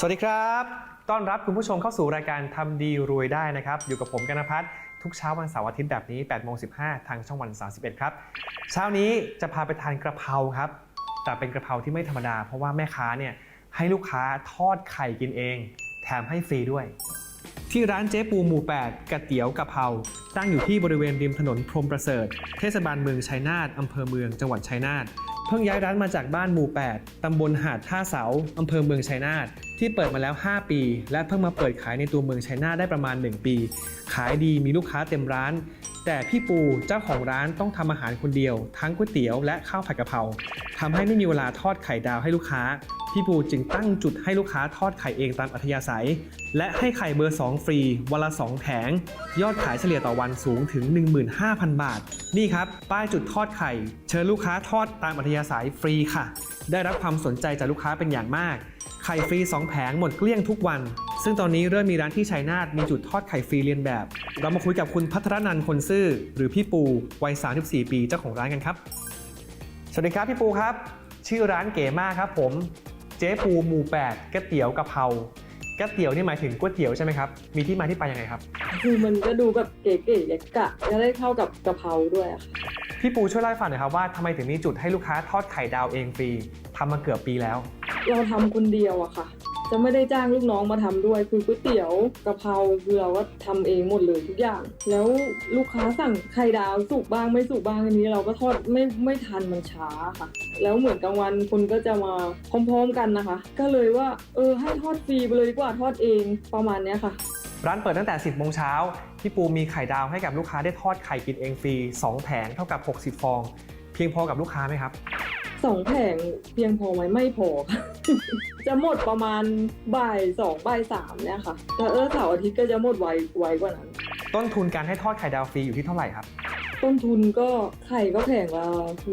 สวัสดีครับ ต้อนรับคุณผู้ชมเข้าสู่รายการทำดีรวยได้นะครับ อยู่กับผมกันพัฒน์ทุกเช้าวันเสาร์อาทิตย์แบบนี้8โมง15 ทางช่องวัน 31 ครับ เช้านี้จะพาไปทานกระเพราครับ แต่เป็นกระเพราที่ไม่ธรรมดา เพราะว่าแม่ค้าเนี่ยให้ลูกค้าทอดไข่กินเอง แถมให้ฟรีด้วย ที่ร้านเจ๊ปูหมู่ 8กระเตี๋ยวกะเพราตั้งอยู่ที่บริเวณริมถนนพรมประเสริฐ เทศบาลเมืองชัยนาทอำเภอเมืองจังหวัดชัยนาท เพิ่งย้ายร้านมาจากบ้านหมู่ 8 ตำบลหาดท่าเสา อำเภอเมืองชัยนาท ที่เปิดมาแล้ว 5 ปี และเพิ่งมาเปิดขายในตัวเมืองชัยนาทได้ประมาณ 1 ปี ขายดีมีลูกค้าเต็มร้าน แต่พี่ปูเจ้าของร้านต้องทำอาหารคนเดียว ทั้งก๋วยเตี๋ยวและข้าวผัดกะเพรา ทำให้ไม่มีเวลาทอดไข่ดาวให้ลูกค้า พี่ปูจึงตั้งจุดให้ลูกค้าทอดไข่เองตามอัธยาศัย และให้ไข่เบอร์ 2 ฟรี วันละ 2 แผง ยอดขายเฉลี่ยต่อวันสูงถึง 15,000 บาท นี่ครับ ป้ายจุดทอดไข่ เชิญลูกค้าทอดตามอัธยาศัยฟรีค่ะ ได้รับความสนใจจากลูกค้าเป็นอย่างมาก ไข่ฟรี 2 แผงหมดเกลี้ยงทุกวัน ซึ่งตอนนี้เริ่มมีร้านที่ชัยนาทมีจุดทอดไข่ฟรีเรียนแบบ เรามาคุยกับคุณพัทรนันท์คนซื่อ หรือพี่ปูวัย 34 ปีเจ้าของร้านกันครับ วัสดีครับพี่ปูครับ ชื่อร้านเก๋มากครับผมเจ๊ปูหมู่8ก๋วยเตี๋ยวกะเพราก๋วยเตี๋ยวนี่หมายถึงก๋วยเตี๋ยวใช่ไหมครับมีที่มาที่ไปยังไงครับ คือมันก็ดูแบบเก๋ๆกะจะได้เข้ากับกะเพราด้วยอะค่ะพี่ปูช่วยเล่าให้ฟังหน่อยครับว่าทำไมถึงมีจุดให้ลูกค้าทอดไข่ดาวเองฟรีทำมาเกือบปีแล้ว เราทำคนเดียวอะค่ะ จะไม่ได้จ้างลูกน้องมาทำด้วยคือก๋วยเตี๋ยวกะเพราคือเราก็ทำเองหมดเลยทุกอย่าง แล้วลูกค้าสั่งไข่ดาวสุกบ้างไม่สุกบ้างอันนี้เราก็ทอดไม่ไม่ทันมันช้าค่ะ แล้วเหมือนกลางวันคนก็จะมาพร้อมๆกันนะคะ ก็เลยว่าเออให้ทอดฟรีไปเลยดีกว่าทอดเองประมาณเนี้ยค่ะร้านเปิดตั้งแต่ 10 โมงเช้า พี่ปูมีไข่ดาวให้กับลูกค้าได้ทอดไข่กินเองฟรี 2 แผงเท่ากับ 60 ฟอง เพียงพอกับลูกค้าไหมครับสองแผงเพียงพอไหมไม่พอค่ะ จะหมดประมาณบ่ายสองบ่ายสามเนี่ยค่ะแต่เออเสาร์อาทิตย์ก็จะหมดไวไวกว่านั้น ต้นทุนการให้ทอดไข่ดาวฟรีอยู่ที่เท่าไหร่ครับ ต้นทุนก็ไข่ก็แผงละ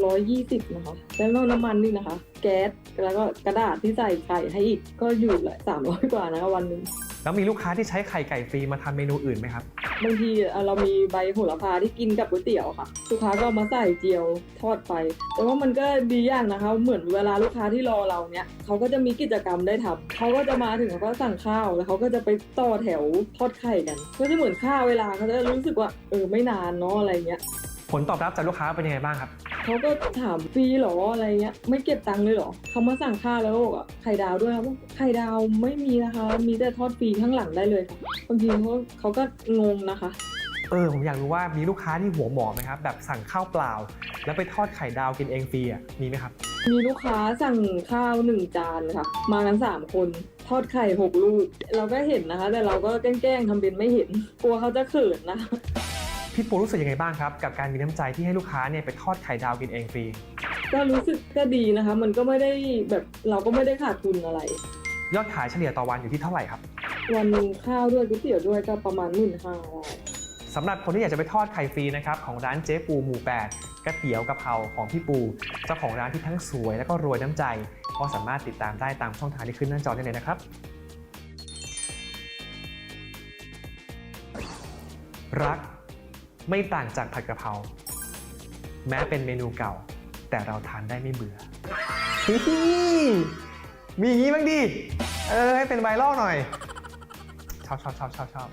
ร้อยยี่สิบนะคะ แล้วนอกน้ำมันนี่นะคะ แก๊สแล้วก็กระดาษที่ใส่ไข่ให้อีกก็อยู่ละสามร้อยกว่านะคะวันหนึ่ง แล้วมีลูกค้าที่ใช้ไข่ไก่ฟรีมาทำเมนูอื่นไหมครับ บางทีเอ่อเรามีใบโหระพาที่กินกับก๋วยเตี๋ยวค่ะ ลูกค้าก็เอามาใส่เจียวทอดไป แต่ว่ามันก็ดีอย่างนะคะ เหมือนเวลาลูกค้าที่รอเราเนี้ยเขาก็จะมีกิจกรรมได้ทำเขาก็จะมาถึงเขาก็สั่งข้าวแล้วเขาก็จะไปต่อแถวทอดไข่กัน ก็จะเหมือนข้าวเวลาเขาจะรู้สึกว่าเออไม่นานเนาะอะไรเงี้ย ผลตอบรับจากลูกค้าเป็นยังไงบ้างครับ เขาก็ถามฟรีเหรออะไรเงี้ยไม่เก็บตังค์เลยเหรอเขามาสั่งข้าวแล้วบอกว่าไข่ดาวด้วยครับไข่ดาวไม่มีนะคะ มีแต่ทอดฟรีข้างหลังได้เลยค่ะบางทีเขาเขาก็งงนะคะ เออผมอยากรู้ว่ามีลูกค้าที่หัวหมอไหมครับ แบบสั่งข้าวเปล่า แล้วไปทอดไข่ดาวกินเองฟรีอะมีไหมครับ มีลูกค้าสั่งข้าวหนึ่งจานค่ะ มากันสามคนทอดไข่หกลูก เราก็เห็นนะคะ แต่เราก็แกล้งๆทำเป็นไม่เห็น กลัวเขาจะเขินนะคะ พี่ปูรู้สึกยังไงบ้างครับ กับการมีน้ำใจที่ให้ลูกค้าเนี่ยไปทอดไข่ดาวกินเองฟรี ก็รู้สึกก็ดีนะคะ มันก็ไม่ได้แบบเราก็ไม่ได้ขาดทุนอะไร ยอดขายเฉลี่ยต่อวันอยู่ที่เท่าไหร่ครับวันหนึ่งข้าวด้วยก๋วยเตี๋ยวด้วยก็ประมาณหมื่นห้าได้สำหรับคนที่อยากจะไปทอดไข่ฟรีนะครับของร้านเจ๊ปูหมู่8ก๋วยเตี๋ยวกะเพราของพี่ปูเจ้าของร้านที่ทั้งสวยและก็รวยน้ำใจ ก็สามารถติดตามได้ตามช่องทางที่ขึ้นหน้าจอได้เลยนะครับ รัก ไม่ต่างจากผัดกะเพราแม้เป็นเมนูเก่า แต่เราทานได้ไม่เบื่อฮิฮิมีอย่างนี้บ้างดิ เออ ให้เป็นไวรัลหน่อย ชอบชอบชอบชอบชอบ